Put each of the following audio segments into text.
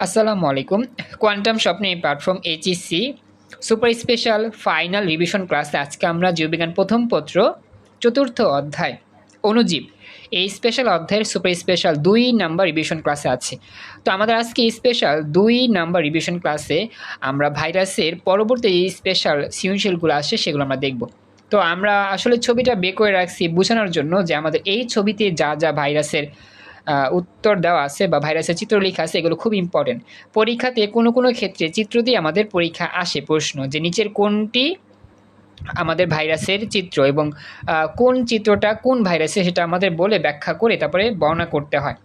আসসালামু আলাইকুম। কোয়ান্টাম স্বপ্নে platform HSC super special final revision ক্লাসে আজকে আমরা জীববিজ্ঞান প্রথম পত্র, চতুর্থ অধ্যায় অণুজীব এই স্পেশাল অধ্যায়ের সুপার স্পেশাল দুই নাম্বার রিভিশন ক্লাসে আছে। তো আমাদের আজকে স্পেশাল দুই নাম্বার রিভিশন ক্লাসে আমরা ভাইরাসের পরবর্তী এই স্পেশাল সৃজনশীলগুলো আসে সেগুলো আমরা দেখব। তো আমরা আসলে ছবিটা বের করে রাখছি বোঝানোর জন্য যে আমাদের এই ছবিতে যা যা ভাইরাসের উত্তর দেওয়া আছে বা ভাইরাসের চিত্র লেখা আছে, এগুলো খুব ইম্পর্টেন্ট পরীক্ষাতে কোনো কোনো ক্ষেত্রে চিত্র দিয়ে আমাদের পরীক্ষা আসে প্রশ্ন যে নিচের কোনটি আমাদের ভাইরাসের চিত্র এবং কোন চিত্রটা কোন ভাইরাসে সেটা আমাদের বলে ব্যাখ্যা করে তারপরে বর্ণনা করতে হয়।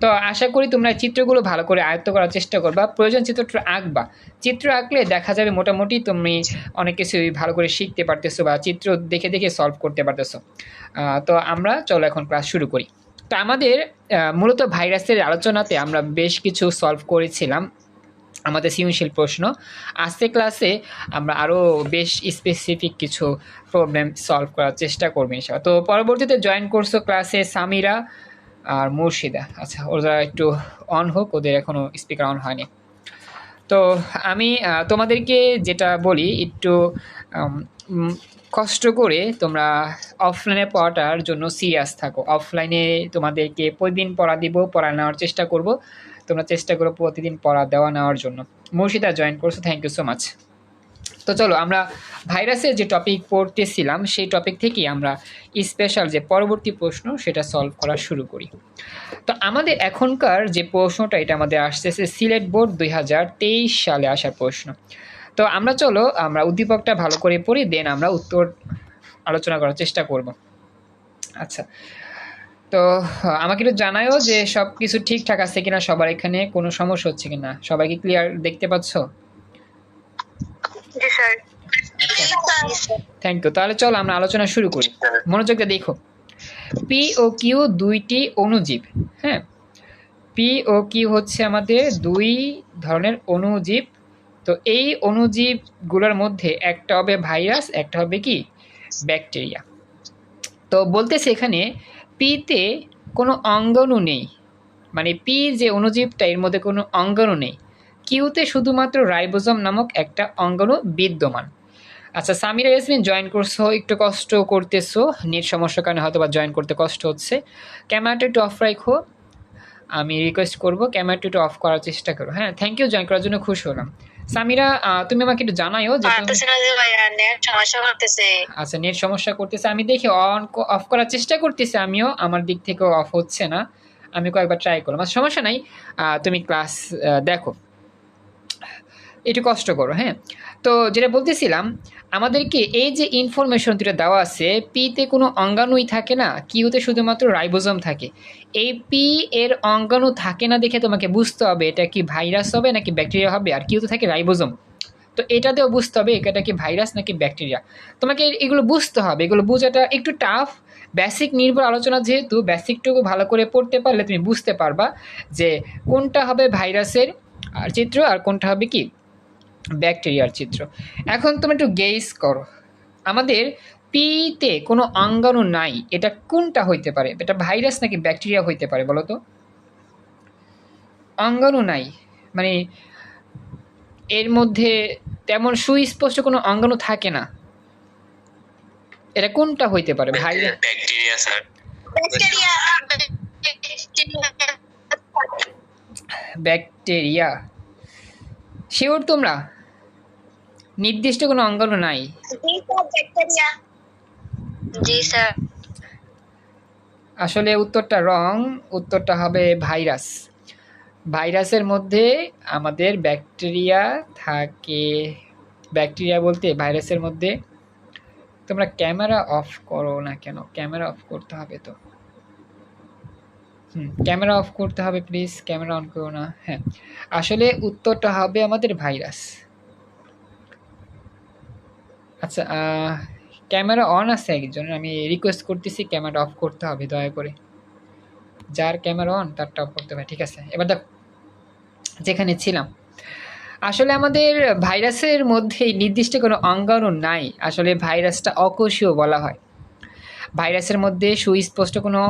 তো আশা করি তোমরা চিত্রগুলো ভালো করে আয়ত্ত করার চেষ্টা করবা। প্রয়োজন চিত্রটা আঁকবা। চিত্র আঁকলে দেখা যাবে মোটামুটি তুমি অনেক কিছুই ভালো করে শিখতে পারতেছো বা চিত্র দেখে দেখে সলভ করতে পারতেছো। তো আমরা চলো এখন ক্লাস শুরু করি। তো আমাদের মূলত ভাইরাসের আলোচনাতে আমরা বেশ কিছু সলভ করেছিলাম আমাদের সৃজনশীল প্রশ্ন। আজকে ক্লাসে আমরা আরও বেশ স্পেসিফিক কিছু প্রবলেম সলভ করার চেষ্টা করব ইনশাল্লাহ তো পরবর্তীতে জয়েন করছ ক্লাসে সামিরা আর মুর্শিদা। আচ্ছা ওরা একটু অন হোক, ওদের এখনও স্পিকার অন হয়নি। তো আমি তোমাদেরকে যেটা বলি, একটু কষ্ট করে তোমরা অফলাইনে পড়াটার জন্য সিরিয়াস থাকো। অফলাইনে তোমাদেরকে প্রতিদিন পড়া দিব, পড়া নেওয়ার চেষ্টা করব। তোমরা চেষ্টা করো প্রতিদিন পড়া দেওয়া নেওয়ার জন্য। মুর্শিদা জয়েন করছ থ্যাংক ইউ সো মাচ তো চলো, আমরা ভাইরাসের যে টপিক পড়তেছিলাম, সেই টপিক থেকেই আমরা স্পেশাল যে পরবর্তী প্রশ্ন, সেটা সলভ করা শুরু করি। তো আমাদের এখনকার যে প্রশ্নটা, এটা আমাদের আসতেছে সিলেট বোর্ড দুই হাজার তেইশ সালে আসার প্রশ্ন। তো আমরা চলো আমরা উদ্দীপকটা ভালো করে পড়ি দেন আমরা উত্তর আলোচনা করার চেষ্টা করব। আচ্ছা তো আমাকে একটু জানায়ও যে সব কিছু ঠিকঠাক আছে কিনা সবার এখানে কোনো সমস্যা হচ্ছে কিনা? সবাই কি ক্লিয়ার দেখতে পাচ্ছ? জি স্যার। থ্যাংক ইউ তাহলে চলো আমরা আলোচনা শুরু করি। মনোযোগ দিয়ে দেখো। পি ও কিউ দুইটি অণুজীব হ্যাঁ? পি ও কিউ হচ্ছে আমাদের দুই ধরনের অণুজীব তো এই অণুজীবগুলোর মধ্যে একটা হবে ভাইরাস, একটা হবে কি? ব্যাকটেরিয়া। তো বলতেছে এখানে পিতে কোনো অঙ্গাণু নেই। মানে পি যে অণুজীবটা, এর মধ্যে কোনো অঙ্গাণু নেই। কিউতে শুধুমাত্র রাইবোজম নামক একটা অঙ্গাণু বিদ্যমান। আচ্ছা সামিরা ইয়াসমিন, জয়েন করছ, একটু কষ্ট করতেছো? নেট সমস্যার কারণে হয়তো বা জয়েন করতে কষ্ট হচ্ছে। ক্যামেরাটা একটু অফ রাখো আমি রিকোয়েস্ট করব, ক্যামেরাটা একটু অফ করার চেষ্টা করো। হ্যাঁ থ্যাংক ইউ জয়েন করার জন্য খুশি হলাম। সামিরা তুমি আমাকে একটু জানাইও যে আচ্ছা নেট সমস্যা করতেছে। আমি দেখি অন অফ করার চেষ্টা করতেছি আমিও। আমার দিক থেকে অফ হচ্ছে না। আমি কয়েকবার ট্রাই করলাম। আর সমস্যা নাই। আহ, তুমি ক্লাস দেখো। একটু কষ্ট করো হ্যাঁ? তো যেটা বলতেছিলাম আমাদেরকে এই যে ইনফরমেশন দুটো দেওয়া আছে পিতে কোনো অঙ্গাণুই থাকে না কিউতে শুধুমাত্র রাইবোজম থাকে। এই পি এর অঙ্গাণু থাকে না দেখে তোমাকে বুঝতে হবে এটা কি ভাইরাস হবে নাকি ব্যাকটেরিয়া হবে, আর কিউতে থাকে রাইবোজম। তো এটাতেও বুঝতে হবে এটা কি ভাইরাস নাকি ব্যাকটেরিয়া। তোমাকে এগুলো বুঝতে হবে, এগুলো বোঝাটা একটু টাফ বেসিক নির্ভর আলোচনা যেহেতু বেসিকটুকু ভালো করে পড়তে পারলে তুমি বুঝতে পারবা যে কোনটা হবে ভাইরাসের আর চিত্র আর কোনটা হবে কি? ব্যাকটেরিয়ার চিত্র এখন তুমি একটু গেস করো। আমাদের পিতে কোনো অঙ্গাণু নাই এটা কোনটা হইতে পারে? এটা ভাইরাস নাকি ব্যাকটেরিয়া হইতে পারে বলো তো? অঙ্গাণু নাই মানে এর মধ্যে তেমন সুস্পষ্ট কোনো অঙ্গাণু থাকে না। এটা কোনটা হইতে পারে? Virus bacteria sir bacteria bacteria sure তোমরা? নির্দিষ্ট কোনো অঙ্গাণু নাই। জি স্যার। আসলে উত্তরটা রং উত্তরটা হবে ভাইরাস। ভাইরাসের মধ্যে আমাদের ব্যাকটেরিয়া থাকে। ব্যাকটেরিয়া বলতে ভাইরাসের মধ্যে তোমরা ক্যামেরা অফ করো না কেন? ক্যামেরা অফ করতে হবে তো। হুম ক্যামেরা অফ করতে হবে প্লিজ ক্যামেরা অন করো না। হ্যাঁ আসলে উত্তরটা হবে আমাদের ভাইরাস। আচ্ছা ক্যামেরা অন আছে একজনের, আমি রিকোয়েস্ট করতেছি ক্যামেরা অফ করতে হবে, দয়া করে। যার ক্যামেরা অন তারটা অফ করতে হবে, ঠিক আছে? এবার দেখো, যেখানে ছিলাম। আসলে আমাদের ভাইরাসের মধ্যে নির্দিষ্ট কোনো অঙ্গাণু নাই। আসলে ভাইরাসটা অকোষীয় বলা হয়। ভাইরাসের মধ্যে সুস্পষ্ট কোনো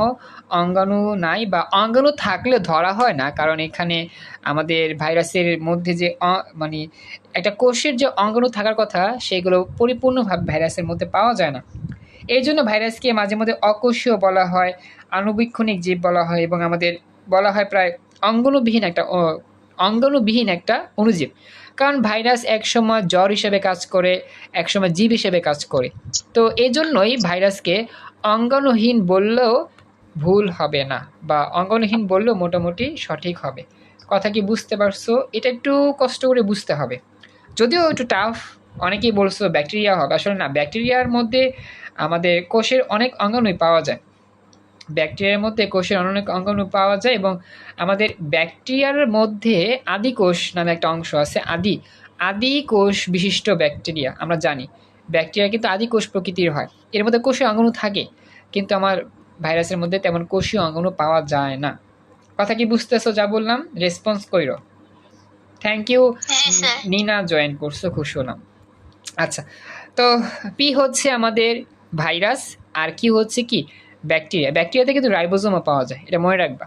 অঙ্গাণু নাই বা অঙ্গাণু থাকলে ধরা হয় না, কারণ এখানে আমাদের ভাইরাসের মধ্যে যে মানে একটা কোষের যে অঙ্গাণু থাকার কথা, সেগুলো পরিপূর্ণভাবে ভাইরাসের মধ্যে পাওয়া যায় না। এই জন্য ভাইরাসকে মাঝে মধ্যে অকোষীয় বলা হয়, আণুবীক্ষণিক জীব বলা হয় এবং আমাদের বলা হয় প্রায় অঙ্গাণুবিহীন একটা অঙ্গাণুবিহীন একটা অণুজীব। কারণ ভাইরাস একসময় জ্বর হিসেবে কাজ করে, একসময় জীব হিসেবে কাজ করে। তো এই জন্যই ভাইরাসকে অঙ্গাণুহীন বললেও ভুল হবে না বা অঙ্গাণুহীন বললেও মোটামুটি সঠিক হবে। কথা কি বুঝতে পারছ? এটা একটু কষ্ট করে বুঝতে হবে। যদিও একটু টাফ অনেকেই বলছো ব্যাকটেরিয়া হবে। আসলে না ব্যাকটেরিয়ার মধ্যে আমাদের কোষের অনেক অঙ্গাণুই পাওয়া যায়। ব্যাকটেরিয়ার মধ্যে কোষের অনেক অঙ্গাণু পাওয়া যায় এবং আমাদের ব্যাকটেরিয়ার মধ্যে আদি কোষ নামে একটা অংশ আছে আদি। আদি কোষ বিশিষ্ট ব্যাকটেরিয়া আমরা জানি। ব্যাকটেরিয়া কিন্তু আদি কোষ প্রকৃতির হয়। এর মধ্যে কোষীয় অঙ্গাণু থাকে কিন্তু আমার ভাইরাসের মধ্যে তেমন কোষীয় অঙ্গাণু পাওয়া যায় না। কথা কি বুঝতেছো যা বললাম? রেসপন্স কইরো। থ্যাংক ইউ নিনা জয়েন করছ খুশি হলাম। আচ্ছা তো পি হচ্ছে আমাদের ভাইরাস আর কি হচ্ছে কি? ব্যাকটেরিয়া। ব্যাকটেরিয়াতে কিন্তু রাইবোজোমও পাওয়া যায় এটা মনে রাখবা।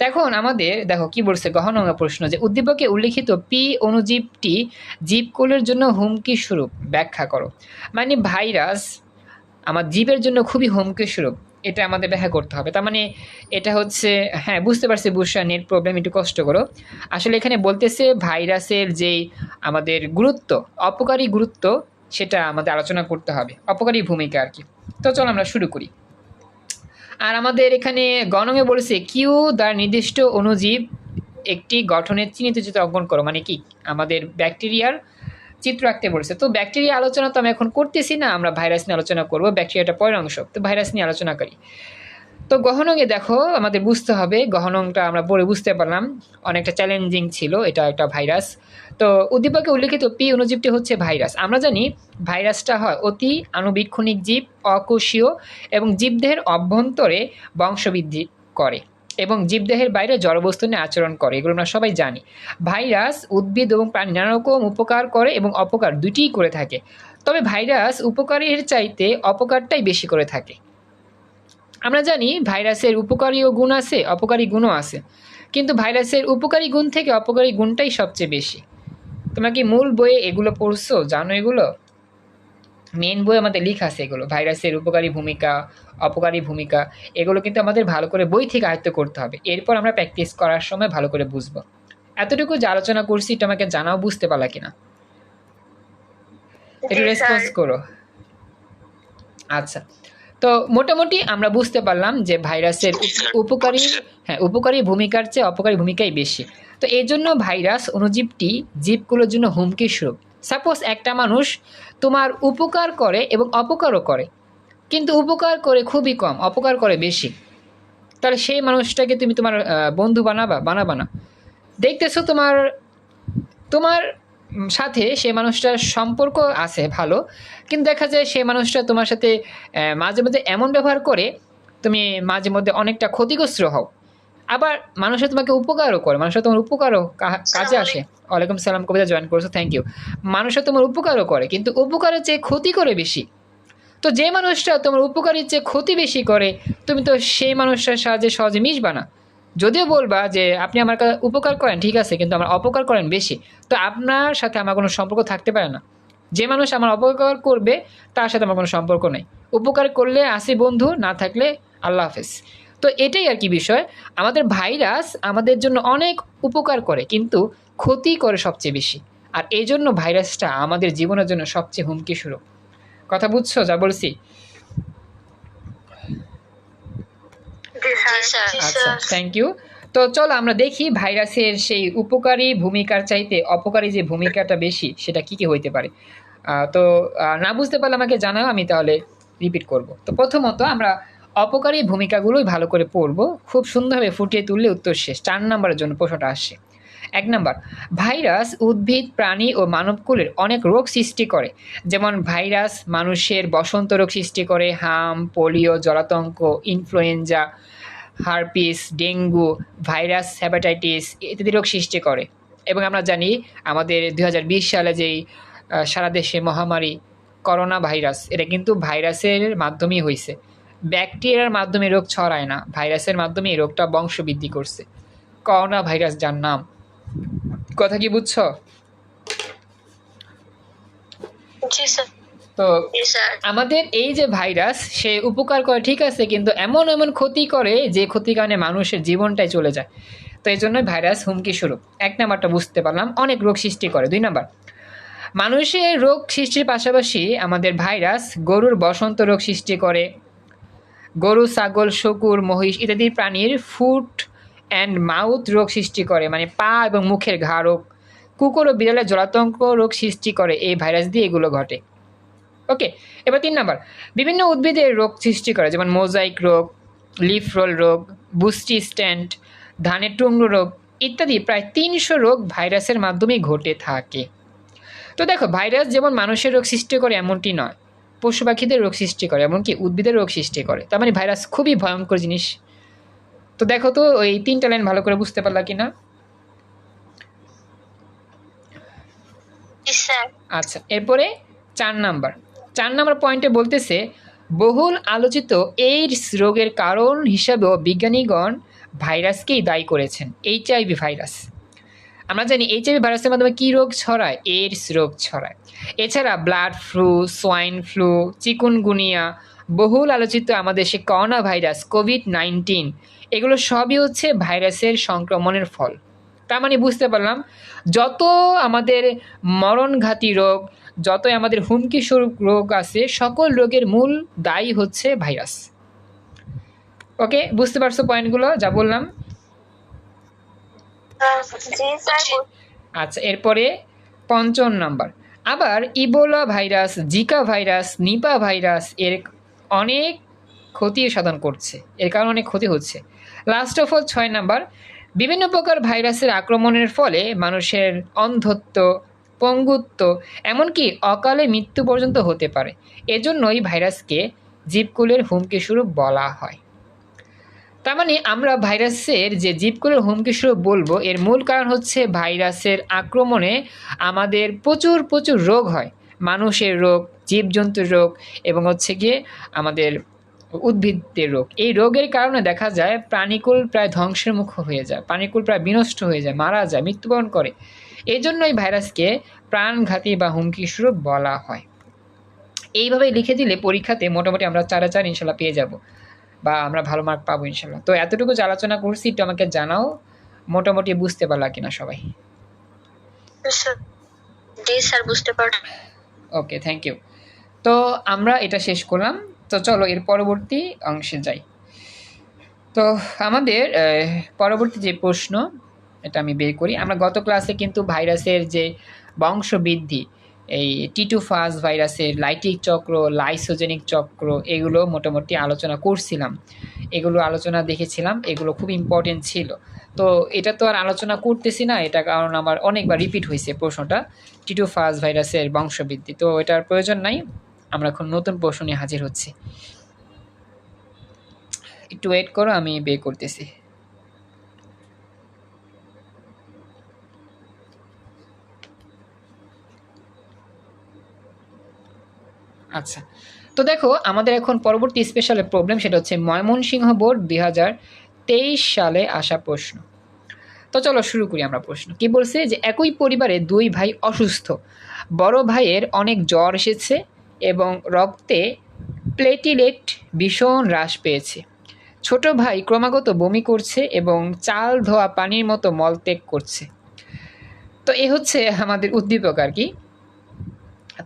এখন আমাদের, দেখো, কি বলছে গহন প্রশ্ন যে, উদ্দীপকে উল্লিখিত পি অণুজীবটি জীবকুলের জন্য হুমকি স্বরূপ ব্যাখ্যা করো। মানে ভাইরাস আমার জীবের জন্য খুবই হুমকি স্বরূপ এটা আমাদের ব্যাখ্যা করতে হবে। তার মানে এটা হচ্ছে হ্যাঁ বুঝতে পারছি বুসা, নেট প্রবলেম, একটু কষ্ট করো। আসলে এখানে বলতেছে ভাইরাসের যেই আমাদের গুরুত্ব, অপকারী গুরুত্ব, সেটা আমাদের আলোচনা করতে হবে। অপকারী ভূমিকা আর কি। তো চলো আমরা শুরু করি। আর আমাদের এখানে গণমে বলেছে, কিউ দ্বারা নির্দিষ্ট অণুজীব একটি গঠনের চিহ্নিত চিত্র অঙ্কন করো। মানে কি? আমাদের ব্যাকটেরিয়ার চিত্র আঁকতে বলেছে। তো ব্যাকটেরিয়া আলোচনা তো আমি এখন করতেছি না, আমরা ভাইরাস নিয়ে আলোচনা করব, ব্যাকটেরিয়াটা পরের অংশ। তো ভাইরাস নিয়ে আলোচনা করি। তো গহনঙ্গে দেখো, আমাদের বুঝতে হবে গহনংটা আমরা পড়ে বুঝতে পারলাম, অনেকটা চ্যালেঞ্জিং ছিল, এটা একটা ভাইরাস। তো উদ্দীপকে উল্লেখিত পি অনুজীবটি হচ্ছে ভাইরাস। আমরা জানি ভাইরাসটা হয় অতি আণুবীক্ষণিক জীব, অকোষীয় এবং জীবদেহের অভ্যন্তরে বংশবৃদ্ধি করে এবং জীবদেহের বাইরে জড়বস্তু নিয়ে আচরণ করে, এগুলো আমরা সবাই জানি। ভাইরাস উদ্ভিদ এবং প্রাণী নানা রকম উপকার করে এবং অপকার দুটিই করে থাকে। তবে ভাইরাস উপকারের চাইতে অপকারটাই বেশি করে থাকে। আমরা জানি ভাইরাসের উপকারীও গুণ আছে, অপকারী গুণও আছে। কিন্তু ভাইরাসের উপকারী গুণ থেকে অপকারী গুণটাই সবচেয়ে বেশি। তোমরা কি মূল বইয়ে এগুলো পড়ছো? জানো এগুলো? মেন বই আমাদের লেখা আছে এগুলো। ভাইরাসের উপকারী ভূমিকা অপকারী ভূমিকা এগুলো কিন্তু আমাদের ভালো করে বই থেকে আয়ত্ত করতে হবে। এরপর আমরা প্র্যাকটিস করার সময় ভালো করে বুঝব। এতটুকু যে আলোচনা করছি এটা আমাকে জানাও বুঝতে পারলা কিনা? একটু রেসপন্স করো। আচ্ছা। তো মোটামুটি আমরা বুঝতে পারলাম যে ভাইরাসের উপকারী হ্যাঁ উপকারী ভূমিকার চেয়ে অপকারী ভূমিকাই বেশি। তো এই জন্য ভাইরাস অণুজীবটি জীবগুলোর জন্য হুমকি স্বরূপ। সাপোজ একটা মানুষ তোমার উপকার করে এবং অপকারও করে। কিন্তু উপকার করে খুবই কম অপকার করে বেশি। তাহলে সেই মানুষটাকে তুমি তোমার বন্ধু বানাবা বানাবা না। দেখতেছো তোমার তোমার সাথে সে মানুষটার সম্পর্ক আছে ভালো। কিন্তু দেখা যায় সে মানুষটা তোমার সাথে মাঝে মধ্যে এমন ব্যবহার করে তুমি মাঝে মধ্যে অনেকটা ক্ষতিগ্রস্ত হও। আবার মানুষে তোমাকে উপকারও করে মানুষের তোমার উপকারও কাজে আসে। ওয়ালাইকুম সালাম কবিতা জয়েন করেছ থ্যাংক ইউ মানুষের তোমার উপকারও করে কিন্তু উপকারের চেয়ে ক্ষতি করে বেশি। তো যে মানুষটা তোমার উপকারের চেয়ে ক্ষতি বেশি করে তুমি তো সেই মানুষটার সাহায্যে সহজে মিশবা না। যদিও বলবা যে আপনি আমার কা- উপকার করেন, ঠিক আছে, কিন্তু আমার অপকার করেন বেশি, তো আপনার সাথে আমার কোনো সম্পর্ক থাকতে পারে না। যে মানুষ আমার অপকার করবে, তার সাথে আমার কোনো সম্পর্ক নেই। উপকার করলে আসি বন্ধু, না থাকলে আল্লাহ হাফেজ। তো এটাই আর কি বিষয়। আমাদের ভাইরাস আমাদের জন্য অনেক উপকার করে, কিন্তু ক্ষতি করে সবচেয়ে বেশি। আর এই জন্য ভাইরাসটা আমাদের জীবনের জন্য সবচেয়ে হুমকি শুরু কথা বুঝছ? যা বলছি জি স্যার আচ্ছা থ্যাংক ইউ তো চলো আমরা দেখি ভাইরাসের সেই উপকারী ভূমিকার চাইতে অপকারী যে ভূমিকাটা বেশি সেটা কি কি হইতে পারে। আহ, তো না বুঝতে পারলে আমাকে জানাও আমি তাহলে রিপিট করব। তো প্রথমত আমরা অপকারী ভূমিকাগুলোই ভালো করে পড়ব খুব সুন্দরভাবে ফুটিয়ে তুললে উত্তর শেষ চার নম্বরের জন্য প্রশ্নটা আসছে। এক নম্বর, ভাইরাস উদ্ভিদ, প্রাণী ও মানবকুলের অনেক রোগ সৃষ্টি করে। যেমন ভাইরাস মানুষের বসন্ত রোগ সৃষ্টি করে, হাম, polio, জলাতঙ্ক, influenza, herpes, dengue, virus hepatitis ইত্যাদি রোগ সৃষ্টি করে। এবং আমরা জানি আমাদের দু হাজার বিশ সালে যেই সারা দেশে মহামারী, করোনা ভাইরাস, এটা কিন্তু ভাইরাসের মাধ্যমেই হয়েছে ব্যাকটেরিয়ার মাধ্যমে রোগ ছড়ায় না, ভাইরাসের মাধ্যমে রোগটা বংশবৃদ্ধি করছে। করোনা ভাইরাস যার নাম কথা কি বুঝছ? স্যার। তো স্যার। আমাদের এই যে ভাইরাস সে উপকার করে ঠিক আছে কিন্তু এমন এমন ক্ষতি করে যে ক্ষতির কারণে মানুষের জীবনটাই চলে যায়। তো এই জন্যই ভাইরাস হুমকি স্বরূপ। এক নাম্বারটা বুঝতে পারলাম অনেক রোগ সৃষ্টি করে। দুই নাম্বার মানুষের রোগ সৃষ্টির পাশাপাশি আমাদের ভাইরাস গরুর বসন্ত রোগ সৃষ্টি করে। গরু ছাগল শকুর মহিষ ইত্যাদি প্রাণীর ফুট অ্যান্ড মাউথ রোগ সৃষ্টি করে মানে পা এবং মুখের ঘা রোগ কুকুর ও বিড়ালের জলাতঙ্ক রোগ সৃষ্টি করে, এই ভাইরাস দিয়ে এগুলো ঘটে। ওকে, এবার তিন নাম্বার। বিভিন্ন উদ্ভিদের রোগ সৃষ্টি করে, যেমন মোজাইক রোগ, লিফ রোল রোগ, বুস্টি স্ট্যান্ড ধানের টুংরো রোগ ইত্যাদি প্রায় তিনশো রোগ ভাইরাসের মাধ্যমেই ঘটে থাকে। তো দেখো, ভাইরাস যেমন মানুষের রোগ সৃষ্টি করে, এমনটি নয়। পশু পাখিদের রোগ সৃষ্টি করে, এমনকি উদ্ভিদের রোগ সৃষ্টি করে। তার মানে ভাইরাস খুবই ভয়ঙ্কর জিনিস। তো দেখো তো ওই তিনটা লাইন ভালো করে বুঝতে পারলা কি না আচ্ছা এরপরে চার নাম্বার চার নাম্বার পয়েন্টে বলতেছে বহুল আলোচিত এইডস রোগের কারণ হিসাবেও বিজ্ঞানীগণ ভাইরাসকেই দায়ী করেছেন এইচ এইচআইভি ভাইরাস। আমরা জানি এইচআইভি ভাইরাসের মাধ্যমে কী রোগ ছড়ায়? এইডস রোগ ছড়ায়। এছাড়া blood flu swine flu chikungunya বহুল আলোচিত আমাদের সে করোনা ভাইরাস কোভিড নাইন্টিন এগুলো সবই হচ্ছে ভাইরাসের সংক্রমণের ফল। তার মানে বুঝতে পারলাম, যত আমাদের মরণঘাতী রোগ, যতই আমাদের হুমকি স্বরূপ রোগ আছে, সকল রোগের মূল দায়ী হচ্ছে ভাইরাস। ওকে, বুঝতে পারছ পয়েন্টগুলো? যা বললাম। আচ্ছা এরপরে পঞ্চম নাম্বার। আবার Ebola virus, Zika virus, Nipah virus, এর অনেক ক্ষতি সাধন করছে। এর কারণে অনেক ক্ষতি হচ্ছে। লাস্ট অফ অল ছয় নাম্বার, বিভিন্ন প্রকার ভাইরাসের আক্রমণের ফলে মানুষের অন্ধত্ব, পঙ্গুত্ব, এমনকি অকালে মৃত্যু পর্যন্ত হতে পারে। এজন্যই ভাইরাসকে জীবকুলের হুমকি স্বরূপ বলা হয়। তার মানে আমরা ভাইরাসের যে জীবকুলের হুমকি স্বরূপ বলব, এর মূল কারণ হচ্ছে ভাইরাসের আক্রমণে আমাদের প্রচুর প্রচুর রোগ হয়। মানুষের রোগ, জীবজন্তুর রোগ, এবং হচ্ছে গিয়ে আমাদের উদ্ভিদদের রোগ। এই রোগের কারণে দেখা যায় প্রাণীকুল প্রায় ধ্বংসের মুখ হয়ে যায় প্রাণীকুল প্রায় বিনষ্ট হয়ে যায় মারা যায় মৃত্যুবরণ করে। এই জন্যই ভাইরাসকে প্রাণঘাতী বা হুমকি স্বরূপ বলা হয়। এইভাবে লিখে দিলে পরীক্ষাতে মোটামুটি আমরা চারে চার ইনশাল্লাহ পেয়ে যাব বা আমরা ভালো মার্ক পাবো ইনশাল্লাহ। তো এতটুকু যে আলোচনা করছি একটু আমাকে জানাও মোটামুটি বুঝতে পারলা কিনা সবাই? স্যার জি স্যার বুঝতে পারলাম। ওকে থ্যাংক ইউ তো আমরা এটা শেষ করলাম। তো চলো এর পরবর্তী অংশে যাই। তো আমাদের পরবর্তী যে প্রশ্ন, এটা আমি বের করি। আমরা গত ক্লাসে কিন্তু ভাইরাসের যে বংশবৃদ্ধি, এই টিটু ফাস ভাইরাসের লাইটিক চক্র, লাইসোজেনিক চক্র, এগুলো মোটামুটি আলোচনা করছিলাম। এগুলো আলোচনা দেখেছিলাম, এগুলো খুব ইম্পর্টেন্ট ছিল। তো এটা তো আর আলোচনা করতেছি না, এটা কারণ আমার অনেকবার রিপিট হয়েছে প্রশ্নটা টিটু ফাস ভাইরাসের বংশবৃদ্ধি। তো এটার প্রয়োজন নাই। আমরা এখন নতুন প্রশ্ন নিয়ে হাজির হচ্ছি। একটু ওয়েট করো, আমি বের করতেছি। আচ্ছা তো দেখো, আমাদের এখন পরবর্তী স্পেশাল প্রবলেম সেটা হচ্ছে ময়মনসিংহ বোর্ড দুই হাজার তেইশ সালে আসা প্রশ্ন। তো চলো শুরু করি আমরা প্রশ্ন। কি বলছে যে, একই পরিবারে দুই ভাই অসুস্থ। বড় ভাইয়ের অনেক জ্বর এসেছে এবং রক্তে প্লেটিলেট ভীষণ হ্রাস পেয়েছে। ছোট ভাই ক্রমাগত বমি করছে এবং চাল ধোয়া পানির মতো মলত্যাগ করছে। তো এ হচ্ছে আমাদের উদ্দীপক আর কি।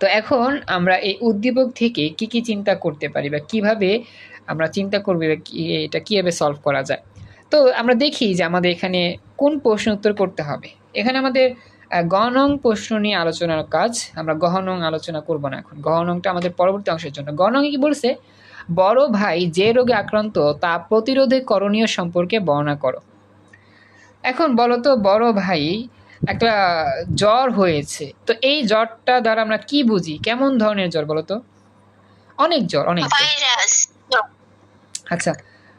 তো এখন আমরা এই উদ্দীপক থেকে কি কি চিন্তা করতে পারি বা কীভাবে আমরা চিন্তা করব এটা কীভাবে সলভ করা যায়। তো আমরা দেখি যে আমাদের এখানে কোন প্রশ্ন উত্তর করতে হবে। এখানে আমাদের গণং প্রশ্ন নিয়ে আলোচনার কাজ। আমরা গহনং আলোচনা করব না এখন। গহনংটা আমাদের পরবর্তী অংশের জন্য। গহনং কি বলছে? বড় ভাই যে রোগে আক্রান্ত তা প্রতিরোধে করণীয় সম্পর্কে বর্ণনা করো। এখন বলো তো বড় ভাই একটা জ্বর হয়েছে। তো এই জ্বরটা দ্বারা আমরা কি বুঝি? কেমন ধরনের জ্বর বলো তো অনেক জ্বর। অনেক আচ্ছা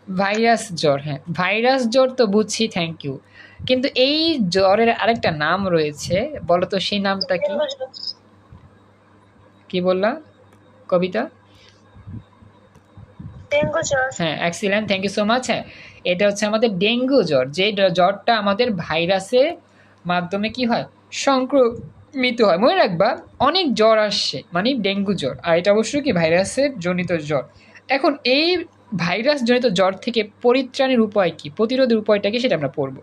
ভাইরাস জ্বর হ্যাঁ। ভাইরাস জ্বর তো বুঝছি থ্যাংক ইউ কিন্তু এই জ্বরের আরেকটা নাম রয়েছে বলো তো সেই নামটা কি? কি বললা? কবিতা? ডেঙ্গু জ্বর। হ্যাঁ excellent thank you so much হ্যাঁ। এটা হচ্ছে আমাদের ডেঙ্গু জ্বর যে জ্বরটা আমাদের ভাইরাসের মাধ্যমে কি হয়? সংক্রমিত হয়। মনে রাখবা অনেক জ্বর আসছে মানে ডেঙ্গু জ্বর। আর এটা অবশ্যই কি ভাইরাসের জনিত জ্বর। এখন এই ভাইরাস জনিত জ্বর থেকে পরিত্রাণের উপায় কি? প্রতিরোধের উপায়টা কি সেটা আমরা পড়ব।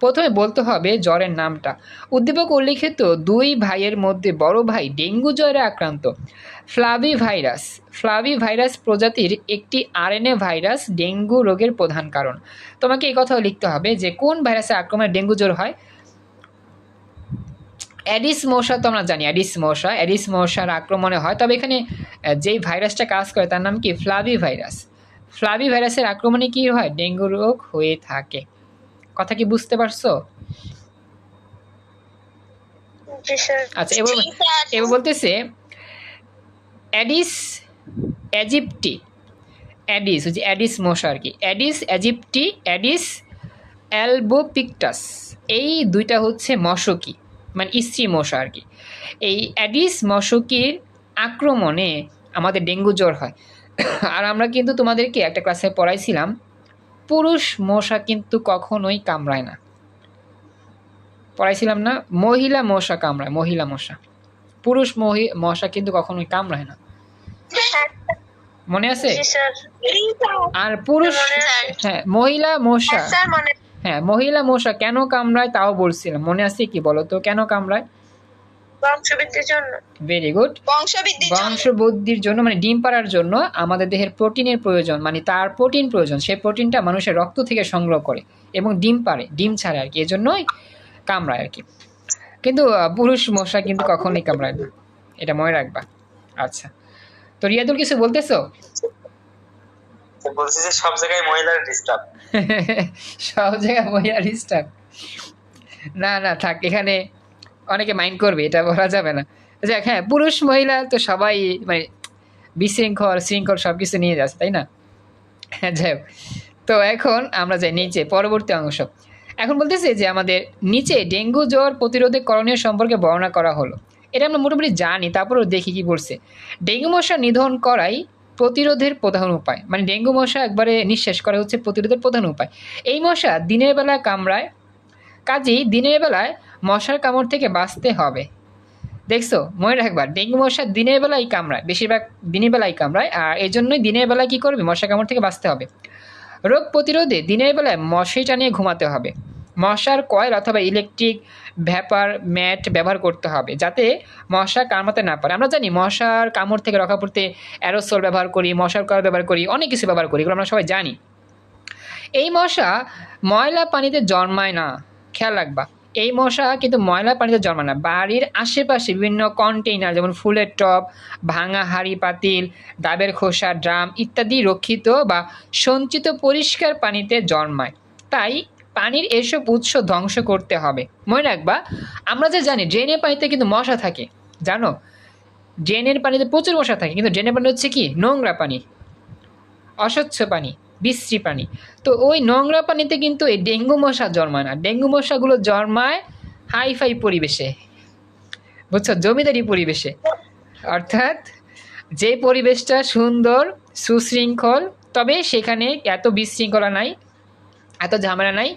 প্রথমে বলতে হবে জ্বরের নামটা। উদ্দীপক উল্লিখিত দুই ভাইয়ের মধ্যে বড় ভাই ডেঙ্গু জ্বরে আক্রান্ত। ফ্লাভি ভাইরাস ফ্লাভি ভাইরাস প্রজাতির একটি আরএনএ ভাইরাস ডেঙ্গু রোগের প্রধান কারণ। তোমাকে এই কথাও লিখতে হবে যে কোন ভাইরাসের আক্রমণে ডেঙ্গু জ্বর হয়? অ্যাডিস মশা তো আমরা জানি অ্যাডিস মশা অ্যাডিস মশার আক্রমণে হয়। তবে এখানে যেই ভাইরাসটা কাজ করে তার নাম কি? ফ্লাভি ভাইরাস। ফ্লাভি ভাইরাসের আক্রমণে কি হয়? ডেঙ্গু রোগ হয়ে থাকে। কথা কি বুঝতে পারছ? আচ্ছা এবার এবার বলতেছে অ্যাডিস অ্যাজিপ্টি অ্যাডিস হচ্ছে অ্যাডিস মশা আর কি। অ্যাডিস অ্যাজিপ্টি অ্যাডিস অ্যালবোপিকটাস এই দুইটা হচ্ছে মশকি মানে স্ত্রী মশা আর কি। এই অ্যাডিস মশকির আক্রমণে আমাদের ডেঙ্গু জ্বর হয়। আর আমরা কিন্তু তোমাদেরকে একটা ক্লাসে পড়াইছিলাম পুরুষ মশা কিন্তু কখনোই কামড়ায় না। পড়াইছিলাম না মহিলা মশা কামড়ায় মহিলা মশা। পুরুষ মহি মশা কিন্তু কখনোই কামড়ায় না। মনে আছে? আর পুরুষ হ্যাঁ মহিলা মশা মনে হ্যাঁ মহিলা মশা কেন কামড়ায় তাও বলছিলাম। মনে আছে কি বলো তো? কেন কামড়ায়? বংশবৃদ্ধির জন্য। ভেরি গুড বংশবৃদ্ধির বংশবৃদ্ধির জন্য মানে ডিম পাড়ার জন্য আমাদের দেহের প্রোটিনের প্রয়োজন মানে তার প্রোটিন প্রয়োজন। সেই প্রোটিনটা মানুষের রক্ত থেকে সংগ্রহ করে এবং ডিম পাড়ে ডিম ছাড়ে আর কি। এজন্যই কামড়ায় আর কি। কিন্তু পুরুষ মশা কিন্তু কখনোই কামড়ায় না। এটা মনে রাখবা। আচ্ছা। তো রিয়াদুল কিছু বলতেছো? বলছি যে সব জায়গায় মহিলার ডিস্টার্ব সব জায়গায় মহিলা ডিস্টার্ব না না, থাক, এখানে অনেকে মাইন্ড করবে, এটা বলা যাবে না। যাক হ্যাঁ পুরুষ, মহিলা তো সবাই মানে বিশৃঙ্খল, শৃঙ্খল সব কিছু নিয়ে যাচ্ছে, তাই না? হ্যাঁ যাই হোক। তো এখন আমরা যাই নিচে, পরবর্তী অংশ। এখন বলতেছে যে আমাদের নিচে ডেঙ্গু জ্বর প্রতিরোধে করণীয় সম্পর্কে বর্ণনা করা হলো। এটা আমরা মোটামুটি জানি, তারপরেও দেখি কি বলছে। ডেঙ্গু মশা নিধন করাই প্রতিরোধের প্রধান উপায়। মানে ডেঙ্গু মশা একবারে নিঃশ্বাস করা হচ্ছে প্রতিরোধের প্রধান উপায়। এই মশা দিনের বেলা কামড়ায়, কাজেই দিনের বেলায় মশার কামড় থেকে বাঁচতে হবে। দেখছ? মনে রাখবার ডেঙ্গু মশা দিনের বেলায় কামড়ায়, বেশিরভাগ দিনের বেলায় কামড়ায়, আর এই জন্যই দিনের বেলায় কী করবে? মশা কামড় থেকে বাঁচতে হবে। রোগ প্রতিরোধে দিনের বেলায় মশারি টানিয়ে ঘুমাতে হবে। মশার কয়েল অথবা ইলেকট্রিক ভ্যাপার ম্যাট ব্যবহার করতে হবে, যাতে মশা কামড়াতে না পারে। আমরা জানি মশার কামড় থেকে রক্ষা করতে অ্যারোসল ব্যবহার করি, মশার কয়েল ব্যবহার করি, অনেক কিছু ব্যবহার করি, এগুলো আমরা সবাই জানি। এই মশা ময়লা পানিতে জন্মায় না, খেয়াল রাখবা। এই মশা কিন্তু ময়লা পানিতে জন্মায় না, বাড়ির আশেপাশে বিভিন্ন কন্টেইনার যেমন ফুলের টব, ভাঙা হাঁড়ি, পাতিল, ডাবের খোসা, ড্রাম ইত্যাদি রক্ষিত বা সঞ্চিত পরিষ্কার পানিতে জন্মায়। তাই পানির এসব উৎস ধ্বংস করতে হবে। মনে রাখবা, আমরা যে জানি ড্রেনের পানিতে কিন্তু মশা থাকে, জানো? ড্রেনের পানিতে প্রচুর মশা থাকে, কিন্তু ড্রেনের পানি হচ্ছে কি? নোংরা পানি, অস্বচ্ছ পানি, বিশ্রী পানি। তো ওই নোংরা পানিতে কিন্তু এই ডেঙ্গু মশা জন্মায় না। ডেঙ্গু মশাগুলো জন্মায় হাইফাই পরিবেশে, বুঝছ? জমিদারি পরিবেশে। অর্থাৎ যে পরিবেশটা সুন্দর, সুশৃঙ্খল, তবে সেখানে এত বিশৃঙ্খলা নাই। এত ঝামেলা নাই।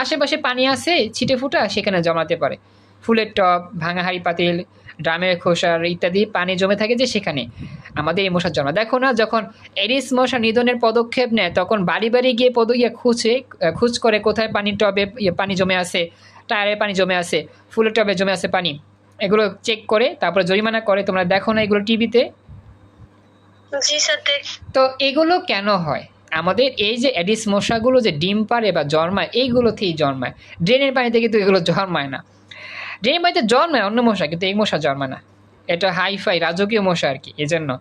আশেপাশে পানি আছে ছিটে ফুটা সেখানে জমাতে পারে। ফুলের টব ভাঙা হাঁড়ি পাতিল ড্রামের খোসার ইত্যাদি পানি জমে থাকে যে সেখানে। আমাদের এই মশার জন্ম। দেখো না যখন এরিস মশা নিধনের পদক্ষেপ নেয় তখন বাড়ি বাড়ি গিয়ে পদ ইয়ে খুঁজে খুঁজ করে কোথায় পানির টবে ইয়ে পানি জমে আছে টায়ারে পানি জমে আছে ফুলের টবে জমে আছে পানি। এগুলো চেক করে তারপরে জরিমানা করে তোমরা দেখো না এগুলো টিভিতে তো এগুলো কেন হয়? আমাদের এই যে অ্যাডিস মশাগুলো যে ডিম পারে বা জন্মায় এইগুলোতেই জন্মায়। ড্রেনের পানিতে কিন্তু এগুলো জন্মায় না। ড্রেনের পানিতে জন্মায় অন্য মশা কিন্তু এই মশা জন্মায় না। এটা হাইফাই রাজকীয় মশা আর কি এজন্য।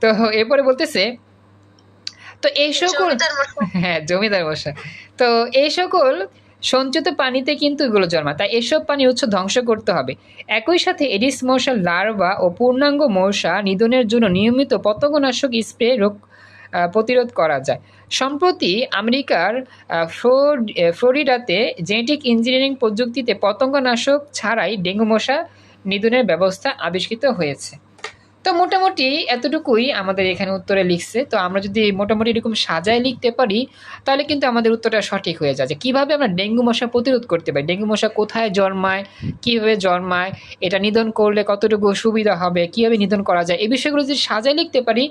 তো এরপরে বলতেছে তো এই সকল হ্যাঁ জমিদার মশা। তো এই সকল সঞ্চিত পানিতে কিন্তু এগুলো জন্মা তাই এসব পানি উৎস ধ্বংস করতে হবে। একই সাথে এডিস মশার লার্ভা ও পূর্ণাঙ্গ মশা নিধনের জন্য নিয়মিত পতঙ্গনাশক স্প্রে রোগ প্রতিরোধ করা যায়। সম্প্রতি আমেরিকার ফ্লোরিডাতে জেনেটিক ইঞ্জিনিয়ারিং প্রযুক্তিতে পতঙ্গনাশক ছাড়াই ডেঙ্গু মশা নিধনের ব্যবস্থা আবিষ্কৃত হয়েছে। তো মোটামুটি এতটুকুই আমাদের এখানে উত্তরে লিখছে। তো আমরা যদি মোটামুটি এরকম সাজায় লিখতে পারি, তাহলে কিন্তু আমাদের উত্তরটা সঠিক হয়ে যায় যে কীভাবে আমরা ডেঙ্গু মশা প্রতিরোধ করতে পারি? ডেঙ্গু মশা কোথায় জন্মায়? কীভাবে জন্মায়? এটা নিধন করলে কতটুকু সুবিধা হবে? কীভাবে নিধন করা যায়? এই বিষয়গুলো যদি সাজায় লিখতে পারি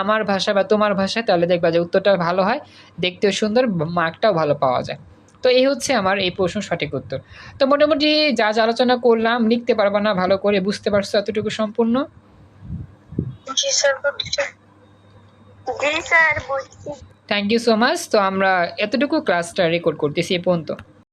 আমার ভাষা বা তোমার ভাষায়, তাহলে দেখবা যে উত্তরটা ভালো হয়, দেখতেও সুন্দর, মার্কটাও ভালো পাওয়া যায়। তো এই হচ্ছে আমার এই প্রশ্ন সঠিক উত্তর। তো মোটামুটি যা যা আলোচনা করলাম, লিখতে পারবা না, ভালো করে বুঝতে পারছ এতটুকু সম্পূর্ণ। থ্যাংক ইউ সো মাচ তো আমরা এতটুকু ক্লাসটা রেকর্ড করতেছি এ পর্যন্ত।